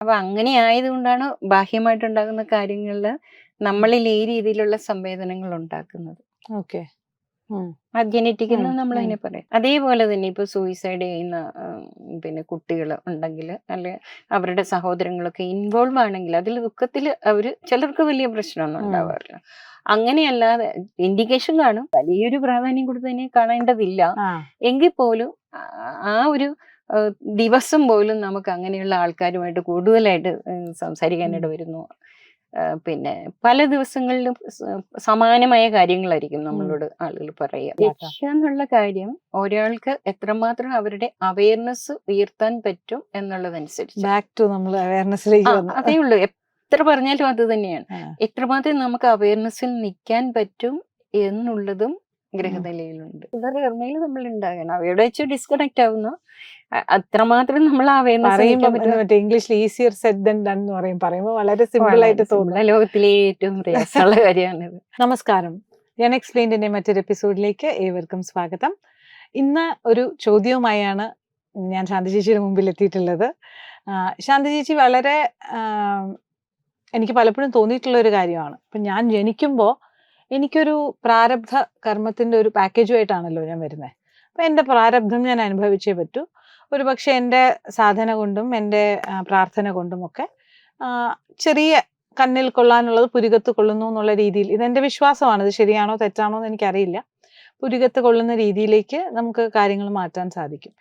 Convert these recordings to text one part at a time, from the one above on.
അപ്പൊ അങ്ങനെ ആയതുകൊണ്ടാണ് ബാഹ്യമായിട്ട് ഉണ്ടാകുന്ന കാര്യങ്ങളിൽ നമ്മളിൽ ഈ രീതിയിലുള്ള സംവേദനങ്ങൾ ഉണ്ടാക്കുന്നത്. ഓക്കെ. ആ ജനറ്റിക് എന്ന് നമ്മൾ അതിനെ പറയും. അതേപോലെ തന്നെ ഇപ്പൊ സൂയിസൈഡ് ചെയ്യുന്ന പിന്നെ കുട്ടികൾ ഉണ്ടെങ്കിൽ അല്ലെ അവരുടെ സഹോദരങ്ങളൊക്കെ ഇൻവോൾവ് ആണെങ്കിൽ അതിൽ ദുഃഖത്തിൽ അവർ ചിലർക്ക് വലിയ പ്രശ്നമൊന്നും. ഉണ്ടാവാറില്ല. അങ്ങനെയല്ലാതെ ഇൻഡിക്കേഷൻ കാണും. വലിയൊരു പ്രാധാന്യം കൊടുത്തതിനെ കാണേണ്ടതില്ല. എങ്കിൽ പോലും ആ- ഒരു ദിവസം പോലും നമുക്ക് അങ്ങനെയുള്ള ആൾക്കാരുമായിട്ട് കൂടുതലായിട്ട് സംസാരിക്കാനായിട്ട് വരുന്നു. പിന്നെ പല ദിവസങ്ങളിലും സമാനമായ കാര്യങ്ങളായിരിക്കും നമ്മളോട് ആളുകൾ പറയുക. രക്ഷ എന്നുള്ള കാര്യം ഒരാൾക്ക് എത്രമാത്രം അവരുടെ അവയർനെസ് ഉയർത്താൻ പറ്റും എന്നുള്ളതനുസരിച്ച്. ബാക്ക് ടു നമ്മൾ അവയർനെസ്സിലേക്ക് അതേ ഉള്ളൂ. എത്ര പറഞ്ഞാലും അത് തന്നെയാണ്. എത്രമാത്രം നമുക്ക് അവയർനെസ്സിൽ നിൽക്കാൻ പറ്റും എന്നുള്ളതും ഗ്രഹനിലയിലുണ്ട്. ഇവരുടെ കർമ്മയിൽ നമ്മൾ ഉണ്ടാകണം അവയുടെ വെച്ച് ഡിസ്കണക്ട് ആവുന്നു. അത്രമാത്രം നമ്മൾ ഇംഗ്ലീഷിൽ ഈസിയർ സെറ്റ് ദൻ ഡൺ എന്ന് പറയും. പറയുമ്പോൾ വളരെ സിമ്പിൾ ആയിട്ട് തോന്നുന്നു ലോകത്തിലെ ഏറ്റവും പ്രയാസമുള്ള കാര്യമാണിത്. നമസ്കാരം. ഞാൻ എക്സ്പ്ലെയിന്റെ മറ്റൊരു എപ്പിസോഡിലേക്ക് ഏവർക്കും സ്വാഗതം. ഇന്ന് ഒരു ചോദ്യവുമായാണ് ഞാൻ ശാന്തി ചേച്ചിയുടെ മുമ്പിൽ എത്തിയിട്ടുള്ളത്. ശാന്തി ചേച്ചി വളരെ എനിക്ക് പലപ്പോഴും തോന്നിയിട്ടുള്ള ഒരു കാര്യമാണ്. ഇപ്പം ഞാൻ ജനിക്കുമ്പോൾ എനിക്കൊരു പ്രാരബ്ധ കർമ്മത്തിന്റെ ഒരു പാക്കേജുമായിട്ടാണല്ലോ ഞാൻ വരുന്നത് അപ്പം എന്റെ പ്രാരബ്ധം ഞാൻ അനുഭവിച്ചേ പറ്റൂ. ഒരു പക്ഷേ എന്റെ സാധന കൊണ്ടും എന്റെ പ്രാർത്ഥന കൊണ്ടും ഒക്കെ ചെറിയ കണ്ണിൽ കൊള്ളാനുള്ളത് പുരുകത്ത് കൊള്ളുന്നു എന്നുള്ള രീതിയിൽ ഇതെന്റെ വിശ്വാസമാണ് ഇത് ശരിയാണോ തെറ്റാണോ എന്ന് എനിക്കറിയില്ല. പുരുകത്ത് കൊള്ളുന്ന രീതിയിലേക്ക് നമുക്ക് കാര്യങ്ങൾ മാറ്റാൻ സാധിക്കും.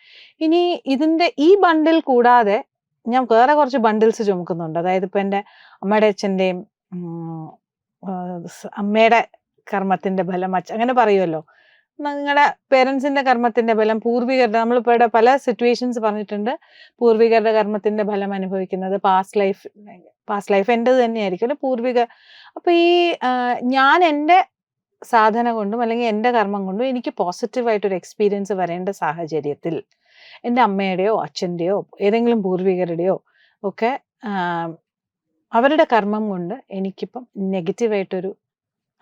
ഇനി ഇതിന്റെ ഈ ബണ്ടിൽ കൂടാതെ ഞാൻ വേറെ കുറച്ച് ബണ്ടിൽസ് ചുമക്കുന്നുണ്ട്. അതായത് ഇപ്പം എന്റെ അമ്മയുടെ അച്ഛന്റെയും അമ്മയുടെ കർമ്മത്തിന്റെ ഫലം അച്ഛ അങ്ങനെ പറയുമല്ലോ നിങ്ങളുടെ പേരൻസിന്റെ കർമ്മത്തിന്റെ ഫലം പൂർവികരുടെ നമ്മളിപ്പോൾ ഇവിടെ പല സിറ്റുവേഷൻസ് പറഞ്ഞിട്ടുണ്ട്. പൂർവികരുടെ കർമ്മത്തിന്റെ ഫലം അനുഭവിക്കുന്നത് പാസ്റ്റ് ലൈഫ് പാസ്റ്റ് ലൈഫ് എന്റെത് തന്നെയായിരിക്കും അല്ലെ? പൂർവിക അപ്പൊ ഈ ഞാൻ എന്റെ സാധന കൊണ്ടും അല്ലെങ്കിൽ എന്റെ കർമ്മം കൊണ്ടും എനിക്ക് പോസിറ്റീവായിട്ടൊരു എക്സ്പീരിയൻസ് വരേണ്ട സാഹചര്യത്തിൽ എന്റെ അമ്മയുടെയോ അച്ഛന്റെയോ ഏതെങ്കിലും പൂർവികരുടെയോ ഒക്കെ അവരുടെ കർമ്മം കൊണ്ട് എനിക്കിപ്പം നെഗറ്റീവായിട്ടൊരു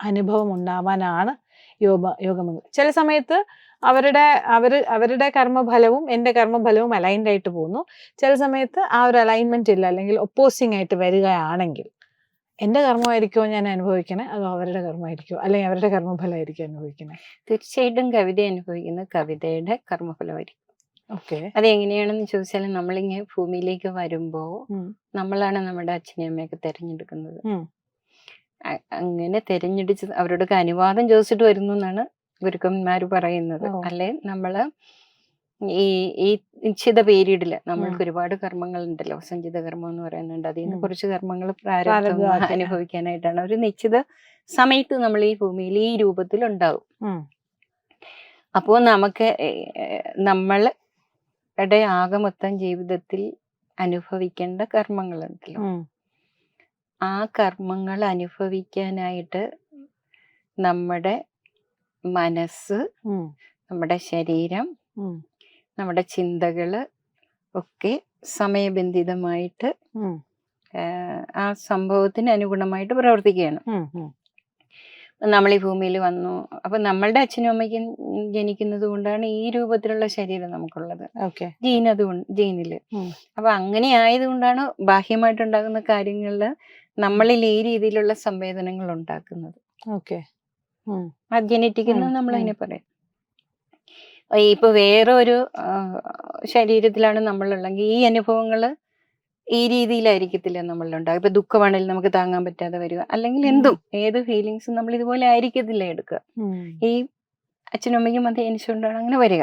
അനുഭവം ഉണ്ടാവാനാണ് യോഗ യോഗമംഗൾ ചില സമയത്ത് അവരുടെ അവർ അവരുടെ കർമ്മഫലവും എന്റെ കർമ്മഫലവും അലൈൻഡ് ആയിട്ട് പോകുന്നു. ചില സമയത്ത് ആ ഒരു അലൈൻമെന്റ് ഇല്ല അല്ലെങ്കിൽ ഒപ്പോസിങ് ആയിട്ട് വരികയാണെങ്കിൽ എന്റെ കർമ്മമായിരിക്കുമോ ഞാൻ അനുഭവിക്കണേ? അതോ അവരുടെ കർമ്മമായിരിക്കോ? അല്ലെങ്കിൽ അവരുടെ കർമ്മഫലമായിരിക്കും അനുഭവിക്കണേ? തീർച്ചയായിട്ടും കവിത അനുഭവിക്കുന്നത് കവിതയുടെ കർമ്മഫലമായിരിക്കും. ഓക്കെ. അതെങ്ങനെയാണെന്ന് ചോദിച്ചാൽ നമ്മളിങ്ങനെ ഭൂമിയിലേക്ക് വരുമ്പോൾ നമ്മളാണ് നമ്മുടെ അച്ഛനെയും അമ്മയൊക്കെ തിരഞ്ഞെടുക്കുന്നത്. അങ്ങനെ തിരഞ്ഞെടുത്ത് അവരോടൊക്കെ അനുവാദം ചോദിച്ചിട്ട് വരുന്നു എന്നാണ് ഗുരുക്കന്മാർ പറയുന്നത്. അല്ലെ നമ്മൾ ഈ ഈ നിശ്ചിത പീരീഡിൽ നമ്മൾക്ക് ഒരുപാട് കർമ്മങ്ങൾ ഉണ്ടല്ലോ സഞ്ചിത കർമ്മം എന്ന് പറയുന്നുണ്ട്. അതിൽ നിന്ന് കുറച്ച് കർമ്മങ്ങൾ പ്രാരംഭം. അനുഭവിക്കാനായിട്ടാണ്. ഒരു നിശ്ചിത സമയത്ത് നമ്മൾ ഈ ഭൂമിയിൽ ഈ രൂപത്തിൽ ഉണ്ടാവും അപ്പോ അപ്പോൾ നമുക്ക് നമ്മളുടെ ആകെ മൊത്തം ജീവിതത്തിൽ അനുഭവിക്കേണ്ട കർമ്മങ്ങളുണ്ടല്ലോ. ആ കർമ്മങ്ങൾ അനുഭവിക്കാനായിട്ട് നമ്മുടെ മനസ്സ് നമ്മുടെ ശരീരം നമ്മുടെ ചിന്തകൾ ഒക്കെ സമയബന്ധിതമായിട്ട് ആ സംഭവത്തിന് അനുഗുണമായിട്ട് പ്രവർത്തിക്കുകയാണ്. നമ്മൾ ഈ ഭൂമിയിൽ വന്നു. അപ്പൊ നമ്മളുടെ അച്ഛനും അമ്മയ്ക്കും ജനിക്കുന്നത് കൊണ്ടാണ് ഈ രൂപത്തിലുള്ള ശരീരം നമുക്കുള്ളത്. ഓക്കെ. ജീൻ അതുകൊണ്ട് ജീനിൽ. അപ്പൊ അങ്ങനെ ആയതുകൊണ്ടാണ് ബാഹ്യമായിട്ടുണ്ടാകുന്ന കാര്യങ്ങളിൽ നമ്മളിൽ ഈ രീതിയിലുള്ള സംവേദനങ്ങൾ ഉണ്ടാക്കുന്നത്. ഓക്കെ. അത് ജനറ്റിക് എന്ന് നമ്മൾ. അതിനെ പറയും. ഇപ്പൊ വേറെ ഒരു ആ, ശരീരത്തിലാണ് നമ്മളുള്ളെങ്കിൽ ഈ അനുഭവങ്ങൾ ഈ രീതിയിലായിരിക്കത്തില്ല നമ്മളിലുണ്ടാകുക ഇപ്പൊ ദുഃഖമാണെങ്കിലും നമുക്ക് താങ്ങാൻ പറ്റാതെ വരിക. അല്ലെങ്കിൽ എന്തും ഏത് ഫീലിങ്സും നമ്മൾ ഇതുപോലെ ആയിരിക്കത്തില്ല എടുക്കുക. ഈ അച്ഛനും അമ്മയ്ക്കും അത് എനിച്ചുകൊണ്ടാണ് അങ്ങനെ വരിക.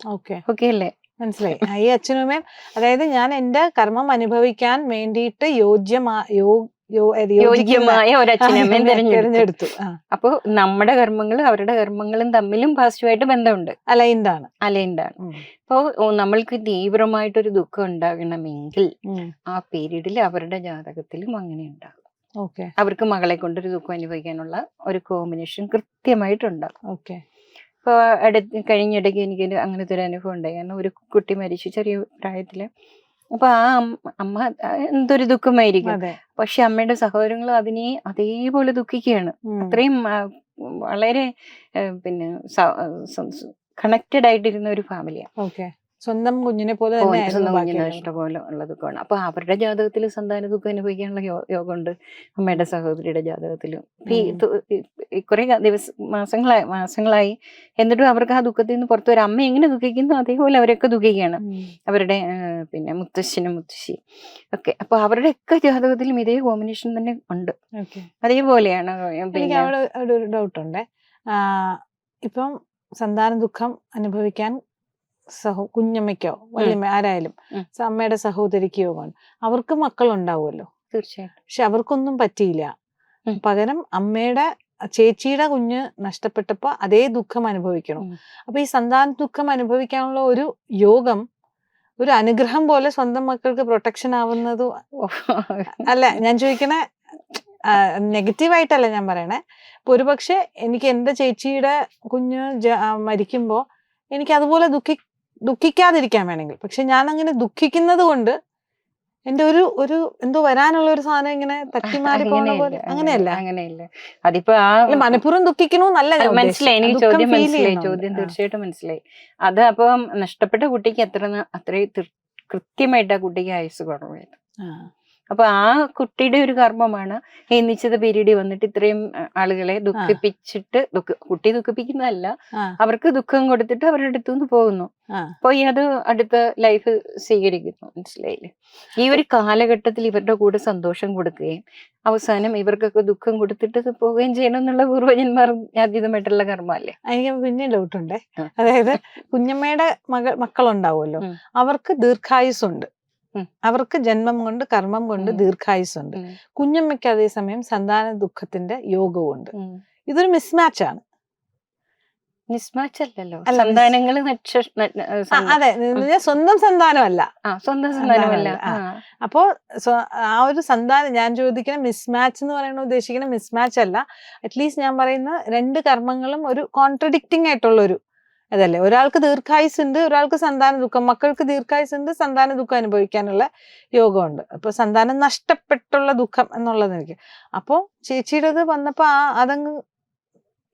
ഓക്കെ. ഓക്കെ അല്ലേ? മനസ്സിലായി. ഈ അച്ഛനുമേം അതായത് ഞാൻ എന്റെ കർമ്മം അനുഭവിക്കാൻ വേണ്ടിയിട്ട് യോജ്യമാ യോഗ്യമായ ഒരു തിരഞ്ഞെടുത്തു. അപ്പോ നമ്മുടെ കർമ്മങ്ങളും അവരുടെ കർമ്മങ്ങളും തമ്മിലും പോസിറ്റീവായിട്ട് ബന്ധമുണ്ട്. അലൈൻഡാണ്. അലൈൻഡാണ്. അപ്പോ നമ്മൾക്ക് തീവ്രമായിട്ടൊരു ദുഃഖം ഉണ്ടാകണമെങ്കിൽ ആ പീരീഡിൽ അവരുടെ ജാതകത്തിലും അങ്ങനെ ഉണ്ടാകും. ഓക്കെ. അവർക്ക് മകളെ കൊണ്ടൊരു ദുഃഖം അനുഭവിക്കാനുള്ള ഒരു കോമ്പിനേഷൻ കൃത്യമായിട്ടുണ്ടാകും. ഓക്കെ. ഇപ്പോൾ അടുത്ത് കഴിഞ്ഞിടയ്ക്ക് എനിക്ക് അങ്ങനത്തെ ഒരു അനുഭവം ഉണ്ടായി. കാരണം ഒരു കുട്ടി മരിച്ചു ചെറിയ പ്രായത്തിൽ. അപ്പൊ ആ അമ്മ എന്തൊരു ദുഃഖമായിരിക്കും. പക്ഷെ അമ്മയുടെ സഹോദരങ്ങൾ അതിനെ അതേപോലെ ദുഃഖിക്കുകയാണ്. അത്രയും വളരെ പിന്നെ കണക്റ്റഡ് ആയിട്ടിരുന്ന ഒരു ഫാമിലിയാണ് ഓക്കെ. സ്വന്തം കുഞ്ഞിനെ പോലെ സ്വന്തം തന്നെയായിരുന്നു കുഞ്ഞിന് ബാക്കിയുള്ളവർ. ഇഷ്ടം പോലെ ഉള്ള ദുഃഖമാണ് അപ്പൊ അവരുടെ ജാതകത്തിൽ സന്താന ദുഃഖം അനുഭവിക്കാനുള്ള യോഗം ഉണ്ട് അമ്മയുടെ സഹോദരിയുടെ ജാതകത്തിലും. കുറെ ദിവസം മാസങ്ങളായി മാസങ്ങളായി എന്നിട്ടും അവർക്ക് ആ ദുഃഖത്തിൽ നിന്ന് പുറത്തു വരാം. അമ്മ എങ്ങനെ ദുഃഖിക്കുന്നു? അതേപോലെ അവരൊക്കെ ദുഃഖിക്കുകയാണ്. അവരുടെ പിന്നെ മുത്തശ്ശനും മുത്തശ്ശി ഒക്കെ. അപ്പൊ അവരുടെ ഒക്കെ ജാതകത്തിലും ഇതേ കോമ്പിനേഷൻ തന്നെ ഉണ്ട്. അതേപോലെയാണ് എനിക്ക് അവിടെ ഒരു ഡൗട്ട് ഉണ്ട്. ഇപ്പം സന്താന ദുഃഖം അനുഭവിക്കാൻ സഹോ കുഞ്ഞമ്മയ്ക്കോ വല്യമ്മ ആരായാലും അമ്മയുടെ സഹോദരിക്കോ കൊണ്ട് അവർക്ക് മക്കൾ ഉണ്ടാവുമല്ലോ തീർച്ചയായിട്ടും. പക്ഷെ അവർക്കൊന്നും പറ്റിയില്ല. പകരം അമ്മയുടെ ചേച്ചിയുടെ കുഞ്ഞ് നഷ്ടപ്പെട്ടപ്പോ അതേ ദുഃഖം അനുഭവിക്കണം. അപ്പൊ ഈ സന്താന ദുഃഖം അനുഭവിക്കാനുള്ള ഒരു യോഗം ഒരു അനുഗ്രഹം പോലെ സ്വന്തം മക്കൾക്ക് പ്രൊട്ടക്ഷൻ ആവുന്നത് അല്ല ഞാൻ ചോദിക്കണേ നെഗറ്റീവായിട്ടല്ല ഞാൻ പറയണേ. ഇപ്പൊ ഒരുപക്ഷെ എനിക്ക് എന്റെ ചേച്ചിയുടെ കുഞ്ഞ് മരിക്കുമ്പോ എനിക്ക് അതുപോലെ ദുഃഖി ദുഃഖിക്കാതിരിക്കാൻ വേണമെങ്കിൽ പക്ഷെ ഞാൻ അങ്ങനെ ദുഃഖിക്കുന്നത് കൊണ്ട് എന്റെ ഒരു ഒരു എന്തോ വരാനുള്ള ഒരു സാധനം ഇങ്ങനെ തട്ടിമാറി പോലെ അങ്ങനെയല്ല അങ്ങനെയല്ല അതിപ്പോ ആ മനഃപൂർവം ദുഃഖിക്കണോ നല്ല മനസ്സിലായി എനിക്ക്. ചോദ്യം മനസ്സിലായി. ചോദ്യം. തീർച്ചയായിട്ടും മനസ്സിലായി അത് അപ്പം നഷ്ടപ്പെട്ട കുട്ടിക്ക് എത്ര അത്രയും കൃത്യമായിട്ട് ആ കുട്ടിക്ക് ആയുസ് കുറവായിരുന്നു. അപ്പൊ ആ കുട്ടിയുടെ ഒരു കർമ്മമാണ് ഈ നിശ്ചിത പീരീഡിൽ വന്നിട്ട് ഇത്രയും ആളുകളെ ദുഃഖിപ്പിച്ചിട്ട് ദുഃഖ കുട്ടി ദുഃഖിപ്പിക്കുന്നതല്ല അവർക്ക് ദുഃഖം കൊടുത്തിട്ട് അവരുടെ അടുത്തുനിന്ന് പോകുന്നു. അപ്പൊ പോയി അത് അടുത്ത ലൈഫ് സ്വീകരിക്കുന്നു മനസ്സിലായില്ലേ? ഈ ഒരു കാലഘട്ടത്തിൽ ഇവരുടെ കൂടെ സന്തോഷം കൊടുക്കുകയും അവസാനം ഇവർക്കൊക്കെ ദുഃഖം കൊടുത്തിട്ട് പോവുകയും ചെയ്യണം എന്നുള്ള പൂർവജന്മാർ അതീതമായിട്ടുള്ള കർമ്മല്ലേ എനിക്ക് പിന്നെ ഡൗട്ട് ഉണ്ട്. അതായത് കുഞ്ഞമ്മയുടെ മകൾ മക്കളുണ്ടാവുമല്ലോ. അവർക്ക് ദീർഘായുസുണ്ട്. അവർക്ക് ജന്മം കൊണ്ട് കർമ്മം കൊണ്ട്. ദീർഘായുസുണ്ട്. കുഞ്ഞമ്മയ്ക്ക് അതേസമയം സന്താന ദുഃഖത്തിന്റെ യോഗവും ഉം. ഇതൊരു മിസ്മാച്ച് ആണ്. മിസ്മാച്ച് അല്ലല്ലോ. അതെ. സ്വന്തം സന്താനമല്ല. സ്വന്തം സന്താനമല്ല. അപ്പോ ആ ഒരു സന്താനം ഞാൻ ചോദിക്കുന്ന മിസ്മാച്ച് എന്ന് പറയുന്ന ഉദ്ദേശിക്കുന്ന മിസ്മാച്ച് അല്ല. അറ്റ്ലീസ്റ്റ് ഞാൻ പറയുന്ന രണ്ട് കർമ്മങ്ങളും ഒരു കോൺട്രഡിക്റ്റിംഗ് ആയിട്ടുള്ള ഒരു അതല്ലേ? ഒരാൾക്ക് ദീർഘായുസ് ഉണ്ട് ഒരാൾക്ക് സന്താന ദുഃഖം. മക്കൾക്ക് ദീർഘായുസ് ഉണ്ട് സന്താന ദുഃഖം അനുഭവിക്കാനുള്ള യോഗമുണ്ട്. അപ്പൊ സന്താനം നഷ്ടപ്പെട്ടുള്ള ദുഃഖം എന്നുള്ളത് എനിക്ക് അപ്പോ ചേച്ചിയുടേത് വന്നപ്പോ ആ അതങ്ങ്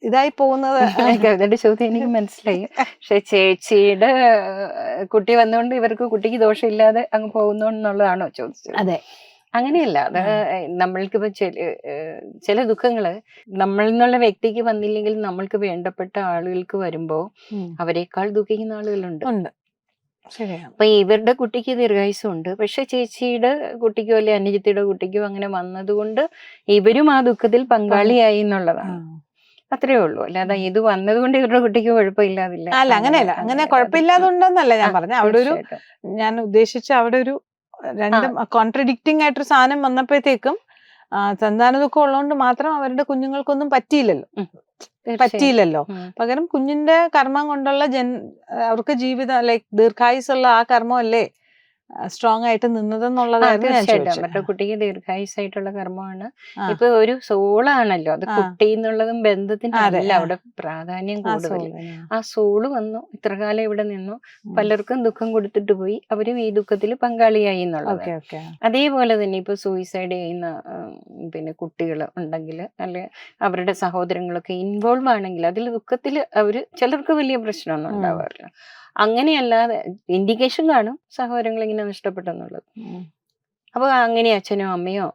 ഇതായി പോകുന്നത്. കവിതയുടെ ചോദ്യം എനിക്ക് മനസ്സിലായി. പക്ഷെ ചേച്ചിയുടെ കുട്ടി വന്നുകൊണ്ട് ഇവർക്ക് കുട്ടിക്ക് ദോഷമില്ലാതെ അങ്ങ് പോകുന്നു എന്നുള്ളതാണോ ചോദിച്ചത്? അതെ. അങ്ങനെയല്ല. അത്. നമ്മൾക്കിപ്പോ ചില ചില ദുഃഖങ്ങൾ നമ്മൾ എന്നുള്ള വ്യക്തിക്ക് വന്നില്ലെങ്കിൽ നമ്മൾക്ക് വേണ്ടപ്പെട്ട ആളുകൾക്ക് വരുമ്പോ അവരെക്കാൾ ദുഃഖിക്കുന്ന ആളുകളുണ്ട്. അപ്പൊ ഇവരുടെ കുട്ടിക്ക് ദീർഘായുസം ഉണ്ട് പക്ഷെ ചേച്ചിയുടെ കുട്ടിക്കോ അല്ലെ അനുജത്തിയുടെ കുട്ടിക്കോ അങ്ങനെ വന്നതുകൊണ്ട് ഇവരും ആ ദുഃഖത്തിൽ പങ്കാളിയായി എന്നുള്ളതാണ്. അത്രേ ഉള്ളൂ. അല്ലാതെ ഇത് വന്നതുകൊണ്ട് ഇവരുടെ കുട്ടിക്ക് കുഴപ്പമില്ലാതില്ല. അല്ല അങ്ങനെയല്ല. അങ്ങനെ കുഴപ്പമില്ലാതുണ്ടെന്നല്ല ഞാൻ പറഞ്ഞ അവിടെ ഒരു ഞാൻ ഉദ്ദേശിച്ച അവിടെ ഒരു രണ്ടും കോൺട്രഡിക്റ്റിംഗ് ആയിട്ടൊരു സാധനം വന്നപ്പോഴത്തേക്കും സന്താന ദുഃഖം ഉള്ളതുകൊണ്ട് മാത്രം അവരുടെ കുഞ്ഞുങ്ങൾക്കൊന്നും പറ്റിയില്ലല്ലോ. പറ്റിയില്ലല്ലോ. പകരം കുഞ്ഞിന്റെ കർമ്മം കൊണ്ടുള്ള ജൻ അവർക്ക് ജീവിതം ലൈക് ദീർഘായുസുള്ള ആ കർമ്മം അല്ലേ സ്ട്രോങ് ആയിട്ട് നിന്നതെന്നുള്ളതായിരുന്നു തീർച്ചയായിട്ടും. മറ്റേ കുട്ടിക്ക് ദീർഘായുസായിട്ടുള്ള കർമ്മമാണ്. ഇപ്പൊ ഒരു സോളാണല്ലോ. അത്. കുട്ടി എന്നുള്ളതും ബന്ധത്തിന്റെ അല്ല അവിടെ പ്രാധാന്യം കൂടുതൽ ആ. സോൾ വന്നു ഇത്ര കാലം ഇവിടെ നിന്നു. പലർക്കും ദുഃഖം കൊടുത്തിട്ട് പോയി. അവരും ഈ ദുഃഖത്തിൽ പങ്കാളിയായി എന്നുള്ളത്. അതേപോലെ തന്നെ ഇപ്പൊ സൂയിസൈഡ് ചെയ്യുന്ന പിന്നെ കുട്ടികൾ ഉണ്ടെങ്കിൽ അല്ലെ അവരുടെ സഹോദരങ്ങളൊക്കെ ഇൻവോൾവ് ആണെങ്കിൽ അതിൽ ദുഃഖത്തിൽ അവർ ചിലർക്ക് വലിയ പ്രശ്നമൊന്നും ഉണ്ടാവാറില്ല. അങ്ങനെയല്ലാതെ ഇൻഡിക്കേഷൻ കാണും സഹോദരങ്ങൾ ഇങ്ങനെ നഷ്ടപ്പെട്ടെന്നുള്ളത്. അപ്പൊ അങ്ങനെ അച്ഛനോ അമ്മയോ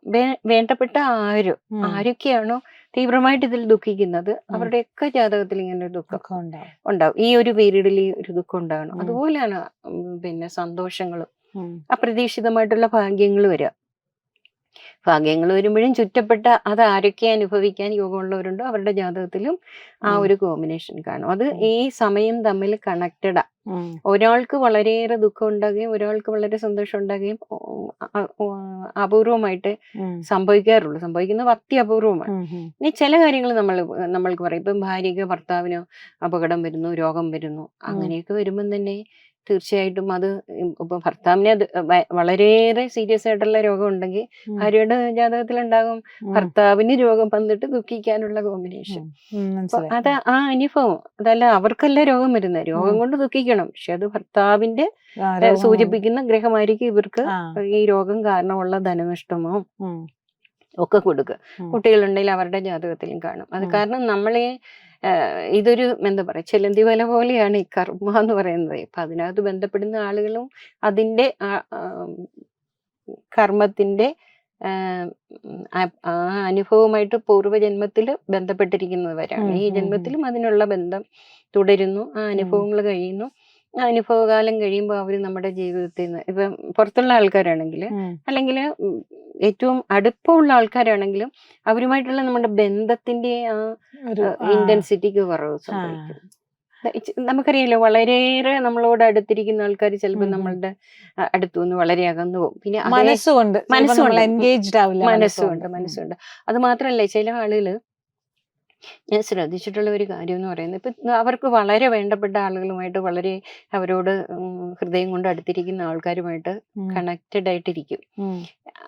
വേണ്ടപ്പെട്ട ആരും ആരൊക്കെയാണോ തീവ്രമായിട്ട് ഇതിൽ ദുഃഖിക്കുന്നത് അവരുടെയൊക്കെ ജാതകത്തിൽ ഇങ്ങനെ ഒരു ദുഃഖം ഉണ്ടാവും. ഈ ഒരു പീരീഡിൽ ഈ ഒരു ദുഃഖം ഉണ്ടാകണം. അതുപോലെയാണ് പിന്നെ സന്തോഷങ്ങളും. അപ്രതീക്ഷിതമായിട്ടുള്ള ഭാഗ്യങ്ങൾ വരിക. ഭാഗ്യങ്ങൾ വരുമ്പോഴും ചുറ്റപ്പെട്ട അത് ആരൊക്കെ അനുഭവിക്കാൻ യോഗമുള്ളവരുണ്ടോ അവരുടെ ജാതകത്തിലും ആ. ഒരു കോമ്പിനേഷൻ കാണും അത്. ഈ സമയം തമ്മിൽ കണക്റ്റഡാ. ഒരാൾക്ക് വളരെയേറെ ദുഃഖം ഉണ്ടാകുകയും ഒരാൾക്ക് വളരെ സന്തോഷം ഉണ്ടാകുകയും അപൂർവമായിട്ട്. സംഭവിക്കാറുള്ളൂ സംഭവിക്കുന്നത് അത്യപൂർവമാണ്. ഇനി ചില കാര്യങ്ങൾ നമ്മൾ നമ്മൾക്ക് പറയും ഇപ്പം ഭാര്യയ്ക്ക് ഭർത്താവിനോ അപകടം വരുന്നു രോഗം വരുന്നു അങ്ങനെയൊക്കെ വരുമ്പം തന്നെ തീർച്ചയായിട്ടും അത് ഇപ്പൊ ഭർത്താവിനെ അത് വളരെയേറെ സീരിയസ് ആയിട്ടുള്ള രോഗം ഉണ്ടെങ്കിൽ. ഭാര്യയുടെ ജാതകത്തിൽ ഉണ്ടാകും ഭർത്താവിന് രോഗം വന്നിട്ട് ദുഃഖിക്കാനുള്ള കോമ്പിനേഷൻ. അത് ആ അനുഭവം അതല്ല അവർക്കല്ല രോഗം വരുന്നത്. രോഗം കൊണ്ട് ദുഃഖിക്കണം. പക്ഷെ അത് ഭർത്താവിന്റെ സൂചിപ്പിക്കുന്ന ഗ്രഹമായിരിക്കും ഇവർക്ക് ഈ രോഗം കാരണമുള്ള ധനനഷ്ടമോ. ഒക്കെ കൊടുക്കുക. കുട്ടികളുണ്ടെങ്കിൽ അവരുടെ ജാതകത്തിലും കാണും. അത് കാരണം നമ്മളെ ഇതൊരു എന്താ പറയാ ചെലന്തി വല പോലെയാണ് ഈ കർമ്മ എന്ന് പറയുന്നത്. ഇപ്പൊ അതിനകത്ത് ബന്ധപ്പെടുന്ന ആളുകളും അതിന്റെ കർമ്മത്തിന്റെ ആ, അനുഭവമായിട്ട് പൂർവജന്മത്തിൽ ബന്ധപ്പെട്ടിരിക്കുന്നവരാണ്. ഈ. ജന്മത്തിലും അതിനുള്ള ബന്ധം തുടരുന്നു. ആ അനുഭവങ്ങൾ കഴിയുന്നു. അനുഭവകാലം കഴിയുമ്പോൾ അവർ നമ്മുടെ ജീവിതത്തിൽ നിന്ന് ഇപ്പം പുറത്തുള്ള ആൾക്കാരാണെങ്കിൽ. അല്ലെങ്കിൽ ഏറ്റവും അടുപ്പമുള്ള ആൾക്കാരാണെങ്കിലും അവരുമായിട്ടുള്ള നമ്മുടെ ബന്ധത്തിന്റെ ആ ഇന്റൻസിറ്റിക്ക് കുറവ് സംഭവിക്കും. നമുക്കറിയാലോ വളരെയേറെ നമ്മളോട് അടുത്തിരിക്കുന്ന ആൾക്കാർ ചിലപ്പോൾ. നമ്മളുടെ അടുത്തു നിന്ന് വളരെ അകന്നു പോകും. പിന്നെ മനസ്സുകൊണ്ട് മനസ്സുകൊണ്ട്. എൻഗേജ്ഡ് ആവില്ല മനസ്സുണ്ട് മനസ്സുണ്ട്. അത് മാത്രമല്ല ചില ആളുകൾ ഞാൻ ശ്രദ്ധിച്ചിട്ടുള്ള ഒരു കാര്യം എന്ന് പറയുന്നത് ഇപ്പം അവർക്ക് വളരെ വേണ്ടപ്പെട്ട ആളുകളുമായിട്ട് വളരെ അവരോട് ഹൃദയം കൊണ്ട് അടുത്തിരിക്കുന്ന ആൾക്കാരുമായിട്ട് കണക്റ്റഡ് ആയിട്ടിരിക്കും.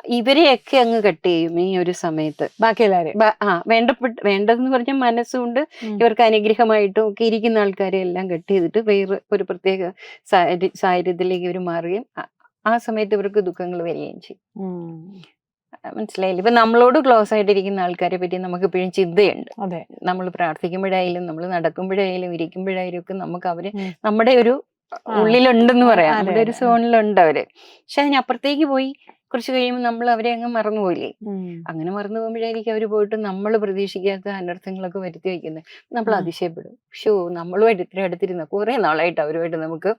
ഇവരെയൊക്കെ അങ്ങ് കട്ട് ചെയ്യും ഈ ഒരു സമയത്ത്. ബാക്കി ആ വേണ്ടപ്പെട്ട വേണ്ടതെന്ന് പറഞ്ഞാൽ മനസ്സുകൊണ്ട്. ഇവർക്ക് അനുഗ്രഹമായിട്ടും ഒക്കെ ഇരിക്കുന്ന ആൾക്കാരെ എല്ലാം കട്ട് ചെയ്തിട്ട് വേറെ ഒരു പ്രത്യേക സാഹചര്യ- സാഹചര്യത്തിലേക്ക് ഇവർ മാറുകയും ആ- സമയത്ത് ഇവർക്ക് ദുഃഖങ്ങൾ വരികയും ചെയ്യും. മനസ്സിലായില്ലേ? ഇപ്പൊ നമ്മളോട് ക്ലോസ് ആയിട്ടിരിക്കുന്ന ആൾക്കാരെ പറ്റി നമുക്ക് ഇപ്പോഴും ചിന്തയുണ്ട്. അതെ. നമ്മൾ പ്രാർത്ഥിക്കുമ്പോഴായാലും നമ്മൾ നടക്കുമ്പോഴായാലും ഇരിക്കുമ്പോഴായാലും ഒക്കെ നമുക്ക് അവർ നമ്മുടെ ഒരു. ഉള്ളിലുണ്ടെന്ന് പറയാം. നമ്മുടെ ഒരു സോണിലുണ്ട് അവർ. പക്ഷെ അതിനപ്പുറത്തേക്ക് പോയി കുറച്ച് കഴിയുമ്പോൾ നമ്മൾ അവരെ അങ്ങ് മറന്നുപോയില്ലേ പോയില്ലേ അങ്ങനെ മറന്നു പോകുമ്പോഴായിരിക്കും അവർ പോയിട്ട് നമ്മൾ പ്രതീക്ഷിക്കാത്ത അനർത്ഥങ്ങളൊക്കെ വരുത്തി വയ്ക്കുന്നത് നമ്മൾ. അതിശയപ്പെടും. ഷോ നമ്മളുമായിട്ട് ഇത്ര അടുത്തിരുന്ന കുറെ നാളായിട്ട് അവരുമായിട്ട് നമുക്ക്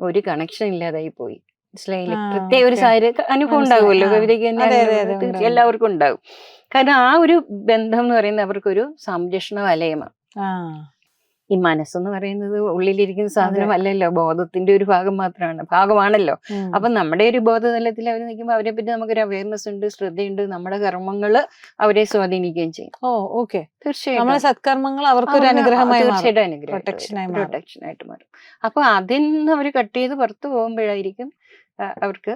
ഒരു കണക്ഷൻ ഇല്ലാതായി പോയി. മനസ്സിലായില്ലേ? പ്രത്യേക ഒരു ശാരീരിക അനുഭവം ഉണ്ടാകുമല്ലോ ഉണ്ടാവുമല്ലോ കവിതയ്ക്ക് തന്നെ. എല്ലാവർക്കും ഉണ്ടാകും കാരണം ആ ഒരു ബന്ധം എന്ന് പറയുന്നത് അവർക്കൊരു സംരക്ഷണ വലയമാണ്. ഈ മനസ്സെന്ന് പറയുന്നത് ഉള്ളിലിരിക്കുന്ന സാധനമല്ലല്ലോ ബോധത്തിന്റെ ഒരു ഭാഗം മാത്രമാണ് ഭാഗമാണല്ലോ. അപ്പൊ നമ്മുടെ ഒരു ബോധതലത്തിൽ അവർ നിൽക്കുമ്പോൾ അവരെ പറ്റി നമുക്കൊരു അവയർനെസ് ഉണ്ട് ശ്രദ്ധയുണ്ട് നമ്മുടെ കർമ്മങ്ങൾ അവരെ സ്വാധീനിക്കുകയും ചെയ്യും. Oh okay. തീർച്ചയായും സത്കർമ്മങ്ങൾ അവർക്കൊരു അവർക്ക് അനുഗ്രഹമായി മാറും. തീർച്ചയായിട്ടും അനുഗ്രഹം ആയി മാറും. പ്രൊട്ടക്ഷൻ ആയിട്ട് മാറും. അപ്പൊ അതിൽ നിന്ന് അവർ കട്ട് ചെയ്ത് പുറത്തു പോകുമ്പോഴായിരിക്കും അവർക്ക്